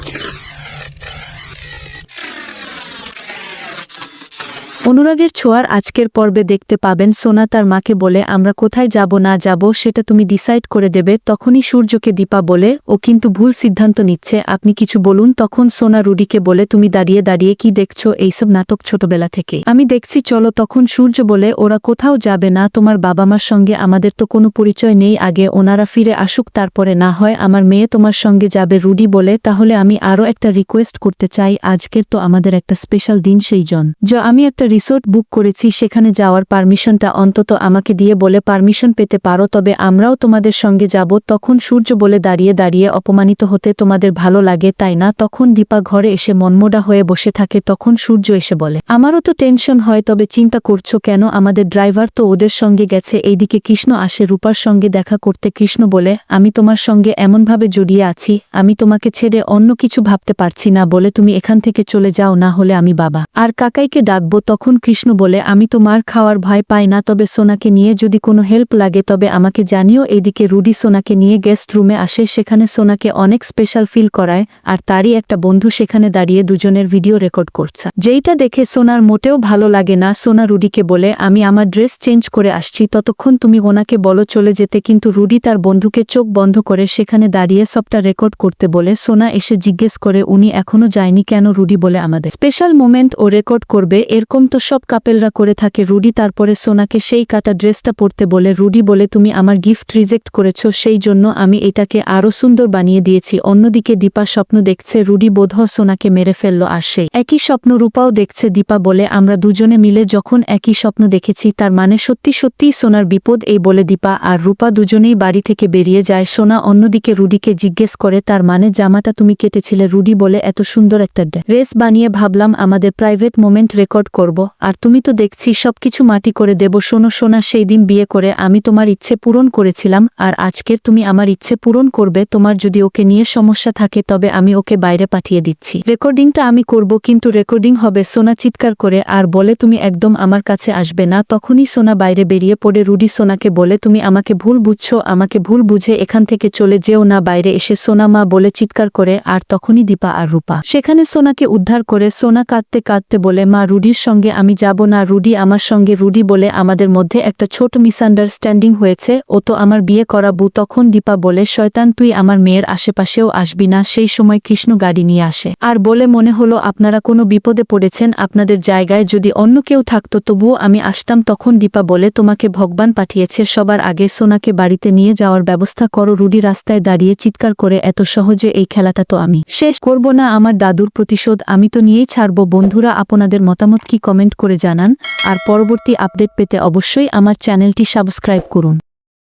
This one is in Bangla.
Thank you. অনুরাগের ছোঁয়ার আজকের পর্বে দেখতে পাবেন সোনা তার মাকে বলে, আমরা কোথায় যাব না যাব সেটা তুমি ডিসাইড করে দেবে। তখনই সূর্যকে দীপা বলে, ও কিন্তু ভুল সিদ্ধান্ত নিচ্ছে, আপনি কিছু বলুন। তখন সোনা রুডিকে বলে, তুমি দাঁড়িয়ে দাঁড়িয়ে কি দেখছ? এইসব নাটক ছোটবেলা থেকে। আমি দেখছি, চলো। তখন সূর্য বলে, ওরা কোথাও যাবে না, তোমার বাবা মার সঙ্গে আমাদের তো কোনো পরিচয় নেই। আগে ওনারা ফিরে আসুক, তারপরে না হয় আমার মেয়ে তোমার সঙ্গে যাবে। রুডি বলে, তাহলে আমি আরও একটা রিকোয়েস্ট করতে চাই। আজকের তো আমাদের একটা স্পেশাল দিন সেই জন য, আমি একটা রিসোর্ট বুক করেছি, সেখানে যাওয়ার পারমিশনটা অন্তত আমাকে দিয়ে বলে পারমিশন পেতে পারো, তবে আমরাও তোমাদের সঙ্গে যাব, তখন সূর্য বলে দাঁড়িয়ে দাঁড়িয়ে অপমানিত হতে তোমাদের ভালো লাগে, তাই না? তখন দীপা ঘরে এসে মনমোডা হয়ে বসে থাকে, তখন সূর্য এসে বলে, আমারও তো টেনশন হয়, তবে চিন্তা করছ কেন? আমাদের ড্রাইভার তো ওদের সঙ্গে গেছে, এইদিকে কৃষ্ণ আসে, রূপার সঙ্গে দেখা করতে কৃষ্ণ বলে, আমি তোমার সঙ্গে এমনভাবে জড়িয়ে আছি, আমি তোমাকে ছেড়ে অন্য কিছু ভাবতে পারছি না, বলে তুমি এখান থেকে চলে যাও, না হলে আমি বাবা। আর কাকাইকে ডাকবো, তখন কৃষ্ণ বলে, আমি তো মার খাওয়ার ভয় পাই না, তবে সোনাকে নিয়ে যদি কোনো হেল্প লাগে, তবে আমাকে জানিও এদিকে রুডি সোনাকে নিয়ে গেস্ট রুমে আসে, সেখানে সোনাকে অনেক স্পেশাল ফিল করায়, আর তারই একটা বন্ধু সেখানে দাঁড়িয়ে দুজনের ভিডিও রেকর্ড করছে। যেইটা দেখে সোনার মোটেও ভালো লাগে না, সোনা রুডিকে বলে, আমি আমার ড্রেস চেঞ্জ করে আসছি, ততক্ষণ তুমি ওনাকে বলো চলে যেতে। কিন্তু রুডি তার বন্ধুকে চোখ বন্ধ করে সেখানে দাঁড়িয়ে সবটা রেকর্ড করতে বলে, সোনা এসে জিজ্ঞেস করে, উনি এখনও যায়নি কেন? রুডি বলে, আমাদের স্পেশাল মোমেন্ট ও রেকর্ড করবে। এরকম তো সব কাপেলরা করে থাকে রুডি তারপরে সোনাকে সেই কাটা ড্রেসটা পরতে বলে, রুডি বলে তুমি আমার গিফট রিজেক্ট করেছ, সেই জন্য আমি এটাকে আরও সুন্দর বানিয়ে দিয়েছি। অন্যদিকে দীপা স্বপ্ন দেখছে রুডি বোধহ সোনাকে মেরে ফেলল আর সেই একই স্বপ্ন রূপাও দেখছে দীপা বলে, আমরা দুজনে মিলে যখন একই স্বপ্ন দেখেছি, তার মানে সত্যি সত্যিই সোনার বিপদ এই, বলে দীপা, আর রূপা দুজনেই বাড়ি থেকে বেরিয়ে যায়। সোনা অন্যদিকে রুডিকে জিজ্ঞেস করে, তার মানে জামাটা তুমি কেটেছিলে? রুডি বলে, এত সুন্দর একটা ড্রেস বানিয়ে ভাবলাম আমাদের প্রাইভেট মোমেন্ট রেকর্ড করব। আর তুমি তো দেখছি সবকিছু মাটি করে দেব। শোনো, সোনা, সেই দিন বিয়ে করে আমি তোমার ইচ্ছে পূরণ করেছিলাম, আর আজকের তুমি আমার ইচ্ছে পূরণ করবে। তোমার যদি ওকে নিয়ে সমস্যা থাকে, তবে আমি ওকে বাইরে পাঠিয়ে দিচ্ছি। রেকর্ডিংটা আমি করব, কিন্তু রেকর্ডিং হবে, সোনা চিৎকার করে, আর বলে তুমি একদম আমার কাছে আসবে না। তখনই সোনা বাইরে বেরিয়ে পড়ে, রুডি সোনাকে বলে, তুমি আমাকে ভুল বুঝছ, আমাকে ভুল বুঝে এখান থেকে চলে যেও না, বাইরে এসে সোনা মা বলে চিৎকার করে, আর তখনই দীপা আর রূপা। সেখানে সোনাকে উদ্ধার করে, সোনা কাঁদতে কাঁদতে বলে, মা, রুডির সঙ্গে আমি যাব না, রুডি আমার সঙ্গে, রুডি বলে আমাদের মধ্যে একটা ছোট মিসআন্ডারস্ট্যান্ডিং হয়েছে, ও তো আমার বিয়ে করাবু তখন দীপা বলে, শয়তান, তুই আমার মেয়ের আশেপাশেও আসবি না, সেই সময় কৃষ্ণ গাড়ি নিয়ে আসে। আর বলে মনে হলো, আপনারা কোনো বিপদে পড়েছেন, আপনাদের জায়গায় যদি অন্য কেউ থাকতো তবুও আমি আসতাম। তখন দীপা বলে, তোমাকে ভগবান পাঠিয়েছে, সবার আগে সোনাকে বাড়িতে নিয়ে যাওয়ার ব্যবস্থা করো। রুডি রাস্তায় দাঁড়িয়ে চিৎকার করে, এত সহজে এই খেলাটা তো আমি শেষ করব না, আমার দাদুর প্রতিশোধ আমি তো নিয়েই ছাড়ব। বন্ধুরা, আপনাদের মতামত কি কমেন্ট করে জানান আর পরবর্তী আপডেট পেতে অবশ্যই আমার চ্যানেলটি সাবস্ক্রাইব করুন।